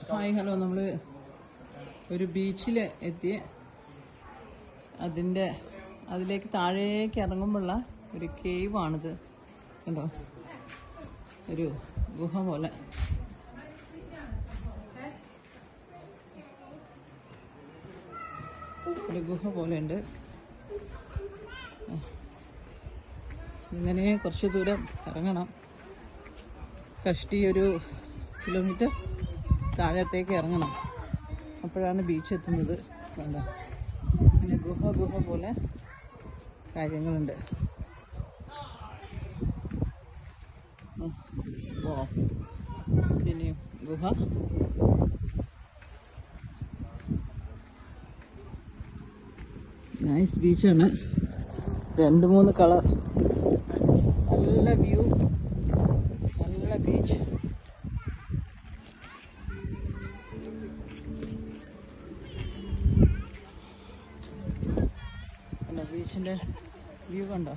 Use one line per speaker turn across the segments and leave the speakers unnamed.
Hi hello നമ്മൾ ഒരു ബീച്ചിൽ എത്തി അതിന്റെ അതിലേക്ക് താഴേക്ക് ഇറങ്ങുമ്പോഴുള്ള ഒരു കേവ് ആണിത് കണ്ടോ? ഒരു ഗുഹ പോലെ. ഒരു ഗുഹ പോലെ ഉണ്ട് ഇങ്ങനെ കുറച്ച് ദൂരം ഇറങ്ങണം. കഷ്ടി ഒരു കിലോമീറ്റർ. താഴത്തേക്ക് ഇറങ്ങണം. അപ്പോഴാണ് ബീച്ച് എത്തുന്നത്. കണ്ടോ? പിന്നെ ഗുഹ ഗുഹ പോലെ കാര്യങ്ങളുണ്ട്. ഓ പിന്നെയും ഗുഹ. നൈസ് ബീച്ചാണ് രണ്ട് മൂന്ന് കളർ നല്ല വ്യൂ നല്ല ബീച്ച് ബീച്ചിന്റെ വ്യൂ കണ്ടോ?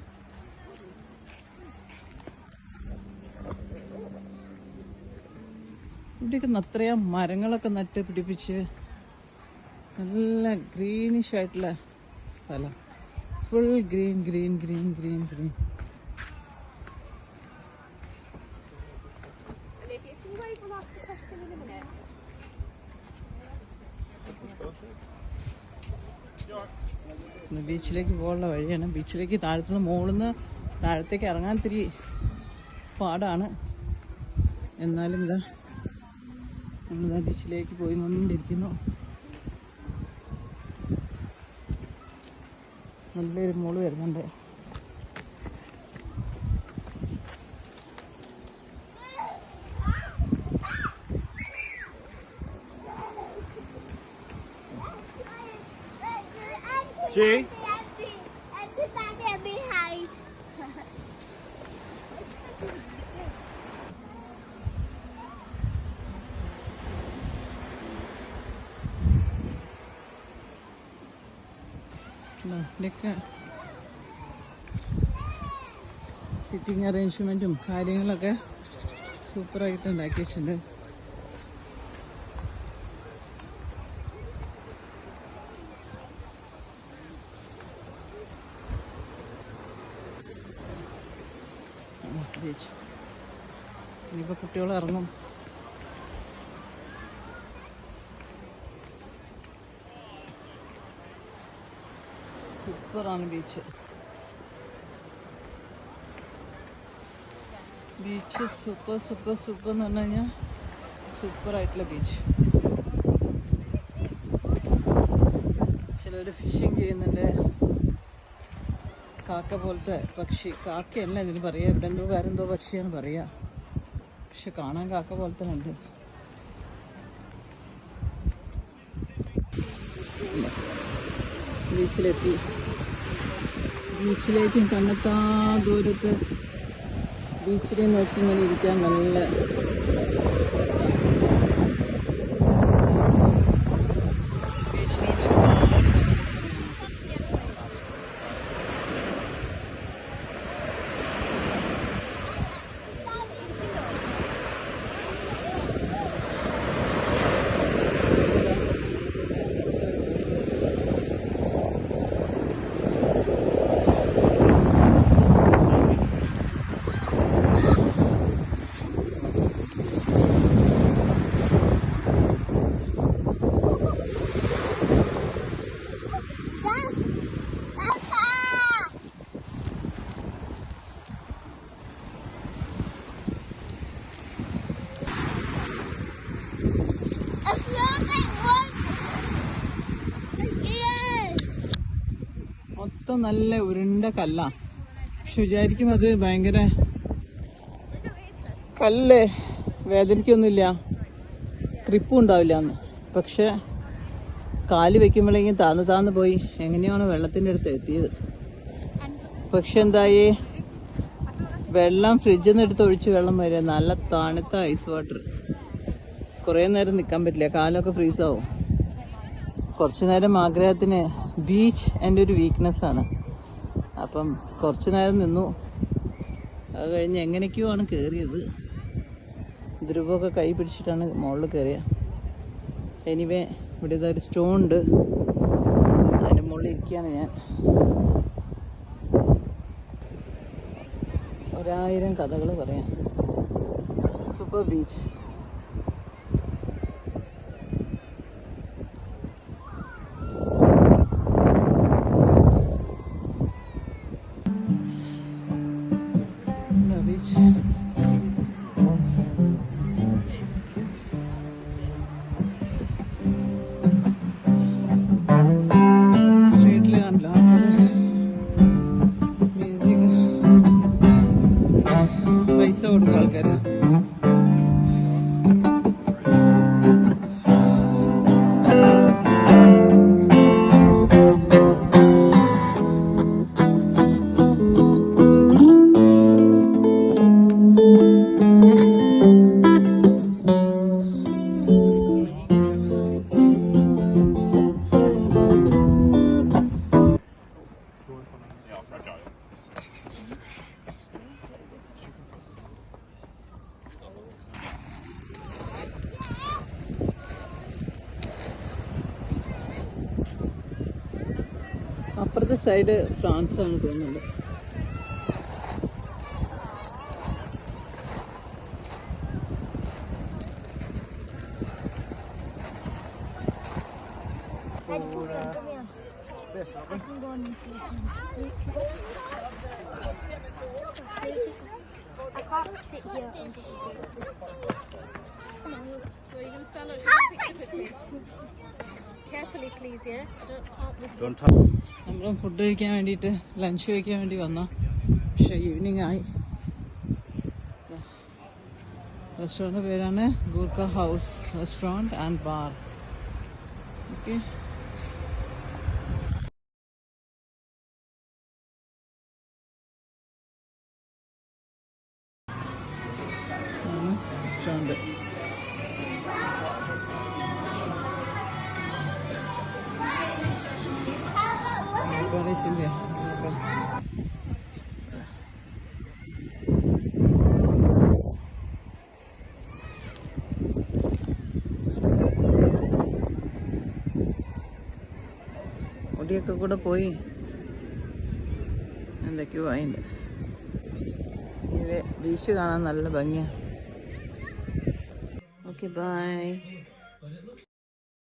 ഇവിടെയൊക്കെ അത്രയും മരങ്ങളൊക്കെ നട്ട് പിടിപ്പിച്ച് നല്ല ഗ്രീനിഷ് ആയിട്ടുള്ള സ്ഥലം. Full green green green green green
Thank you
ബീച്ചിലേക്ക് പോകാനുള്ള വഴിയാണ്. ബീച്ചിലേക്ക് താഴത്തുനിന്ന് മുകളിൽ താഴത്തേക്ക് ഇറങ്ങാൻ ഇത്തിരി പാടാണ്. എന്നാലും ഇതാ നമ്മളിതാ ബീച്ചിലേക്ക് പോയി നിന്നിരിക്കുന്നു നല്ലൊരു മോൾ വരുന്നുണ്ട്. അറേഞ്ച്മെന്റും ഇവിടെയൊക്കെ സിറ്റിംഗ് കാര്യങ്ങളൊക്കെ സൂപ്പറായിട്ട് ഉണ്ടാക്കി ബീച്ച് ഇനിയിപ്പോൾ കുട്ടികൾ ഇറങ്ങും. സൂപ്പറാണ് beach. Beach super super super എന്ന് പറഞ്ഞു സൂപ്പറായിട്ടുള്ള ബീച്ച്. ചിലർ ഫിഷിങ് ചെയ്യുന്നുണ്ട്. കാക്ക പോലത്തെ പക്ഷി. കാക്കയല്ല ഇതിന് പറയുക ഇവിടെ എന്തോ വേറെ എന്തോ പക്ഷിയാണ് പറയുക പക്ഷെ കാണാൻ കാക്ക പോലെ തന്നെ ഉണ്ട്. ബീച്ചിലെത്തി. ബീച്ചിലേക്കും കണ്ണെത്താ ദൂരത്ത്. ബീച്ചിലെ നോക്കി ഇങ്ങനെ ഇരിക്കാൻ നല്ല മൊത്തം നല്ല ഉരുണ്ട കല്ലാ. പക്ഷെ വിചാരിക്കും അത് ഭയങ്കര കല്ല്? വേദനിക്കൊന്നുമില്ല. ക്രിപ്പും ഉണ്ടാവില്ല എന്ന് പക്ഷെ കാൽ വെക്കുമ്പോഴേക്കും താന്ന് താന്ന് പോയി. എങ്ങനെയാണ് വെള്ളത്തിന്റെ അടുത്ത് എത്തിയത്. പക്ഷെ എന്തായി? വെള്ളം ഫ്രിഡ്ജിൽ നിന്ന് എടുത്ത് ഒഴിച്ച് വെള്ളം വരിക നല്ല തണുത്ത ഐസ് വാട്ടർ. കുറേ നേരം നിൽക്കാൻ പറ്റില്ല. കാലൊക്കെ ഫ്രീസ് ആവും കുറച്ചു നേരം ആഗ്രഹത്തിന് ബീച്ച് എന്റെ ഒരു വീക്ക്നെസ് ആണ്. അപ്പം കുറച്ചു നേരം നിന്നു. അത് കഴിഞ്ഞ് എങ്ങനെയൊക്കെയോ ആണ് കയറിയത് ധ്രുവമൊക്കെ കൈ പിടിച്ചിട്ടാണ് മുകളിൽ കയറിയത് എനിവേ ഇവിടെ ഇതൊരു സ്റ്റോൺ ഉണ്ട്. അതിന്റെ മുകളിൽ ഇരിക്കുകയാണ് ഞാൻ. ഒരായിരം കഥകൾ പറയാം. സൂപ്പർ ബീച്ച് അപ്പുറത്തെ സൈഡ് ഫ്രാൻസ് ആണ്
തോന്നുന്നത് Yeah. Carefully, please, yeah? I don't, can't
നമ്മൾ ഫുഡ് കഴിക്കാൻ വേണ്ടിയിട്ട് ലഞ്ച് കഴിക്കാൻ വേണ്ടി വന്ന. പക്ഷേ ഈവനിങ് ആയി. റെസ്റ്റോറന്റ് പേരാണ് Gurkha house restaurant and bar okay പാരീസിന്റെ മുടിയൊക്കെ കൂടെ പോയി. എന്തൊക്കെയോ അതിന്റെ ബീച്ച് കാണാൻ നല്ല ഭംഗിയാണ് ഓക്കെ ബൈ